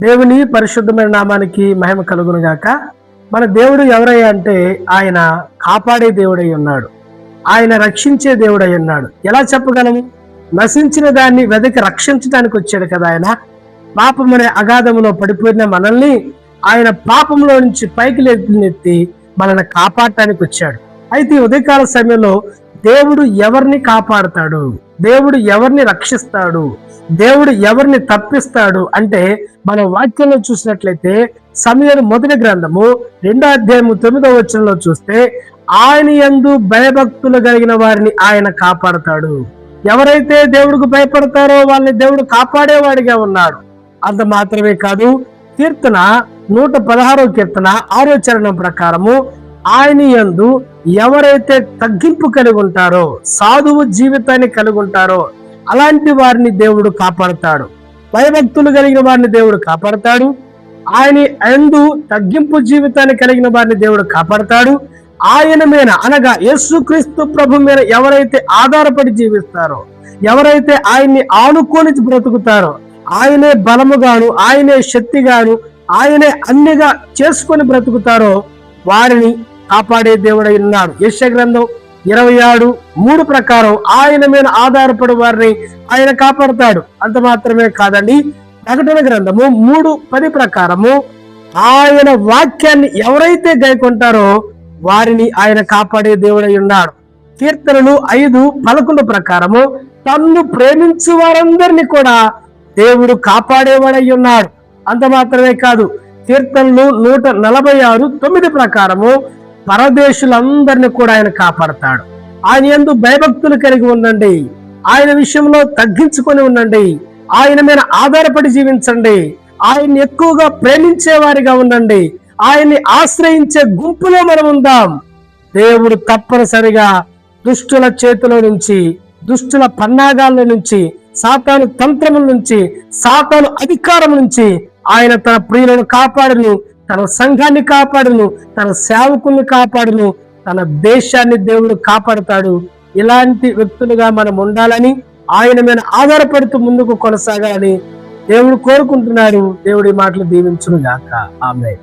దేవుని పరిశుద్ధమైన నామానికి మహిమ కలుగును గాక. మన దేవుడు ఎవరై అంటే ఆయన కాపాడే దేవుడై ఉన్నాడు. ఆయన రక్షించే దేవుడై ఉన్నాడు. ఎలా చెప్పగలము నశించిన దాన్ని వెదకి రక్షించడానికి వచ్చాడు కదా ఆయన. పాపం అనే అగాధములో పడిపోయిన మనల్ని ఆయన పాపంలో నుంచి పైకి లేపి మనల్ని కాపాడటానికి వచ్చాడు. అయితే ఉదయకాల సమయంలో దేవుడు ఎవరిని కాపాడుతాడు? దేవుడు ఎవరిని రక్షిస్తాడు? దేవుడు ఎవరిని తప్పిస్తాడు? అంటే మన వాక్యంలో చూసినట్లయితే సమయం మొదటి గ్రంథము రెండో అధ్యాయము తొమ్మిదో వచనంలో చూస్తే ఆయన యందు భయభక్తులు కలిగిన వారిని ఆయన కాపాడుతాడు. ఎవరైతే దేవుడికి భయపడతారో వాళ్ళని దేవుడు కాపాడేవాడిగా ఉన్నాడు. అంత మాత్రమే కాదు కీర్తన నూట పదహారో కీర్తన ఆరోచరణం ప్రకారము ఆయన యందు ఎవరైతే తగ్గింపు కలిగి ఉంటారో సాధువు జీవితాన్ని కలిగి ఉంటారో అలాంటి వారిని దేవుడు కాపాడతాడు. భయభక్తులు కలిగిన వారిని దేవుడు కాపాడతాడు. ఆయన ఎందు తగ్గింపు జీవితాన్ని కలిగిన వారిని దేవుడు కాపాడతాడు. ఆయన మీద అనగా యేసుక్రీస్తు ప్రభు మీద ఎవరైతే ఆధారపడి జీవిస్తారో ఎవరైతే ఆయన్ని ఆనుకొని బ్రతుకుతారో ఆయనే బలముగాను ఆయనే శక్తిగాను ఆయనే అన్నిగా చేసుకొని బ్రతుకుతారో వారిని కాపాడే దేవుడై ఉన్నాడు. యశ గ్రంథం ఇరవై ఆడు మూడు ప్రకారం ఆయన మీద ఆధారపడి వారిని ఆయన కాపాడుతాడు. అంత మాత్రమే కాదండి. ప్రకటన గ్రంథము మూడు పది ప్రకారము ఆయన వాక్యాన్ని ఎవరైతే గైకొంటారో వారిని ఆయన కాపాడే దేవుడై ఉన్నాడు. కీర్తనలు ఐదు పలకుల ప్రకారము తన్ను ప్రేమించు వారందరినీ కూడా దేవుడు కాపాడేవాడై ఉన్నాడు. అంత మాత్రమే కాదు. కీర్తనలు నూట నలభై ఆరు తొమ్మిది ప్రకారము పరదేశులందరినీ కూడా ఆయన కాపాడతాడు. ఆయన ఎందు భయభక్తులు కలిగి ఉండండి. ఆయన విషయంలో తగ్గించుకొని ఉండండి. ఆయన మీద ఆధారపడి జీవించండి. ఆయన్ని ఎక్కువగా ప్రేమించే వారిగా ఉండండి. ఆయన్ని ఆశ్రయించే గుంపులో మనం ఉందాం. దేవుడు తప్పనిసరిగా దుష్టుల చేతిలో నుంచి దుష్టుల పన్నాగాల నుంచి సాతాను తంత్రముల నుంచి సాతాను అధికారం నుంచి ఆయన తన ప్రియులను కాపాడును. తన సంఘాన్ని కాపాడును తన సేవకుల్ని కాపాడును తన దేశాన్ని దేవుడు కాపాడుతాడు. ఇలాంటి వ్యక్తులుగా మనం ఉండాలని ఆయన మీద ఆధారపడుతూ ముందుకు కొనసాగాలని దేవుడు కోరుకుంటున్నారు దేవుడి మాటలు దీవించును గాక ఆమె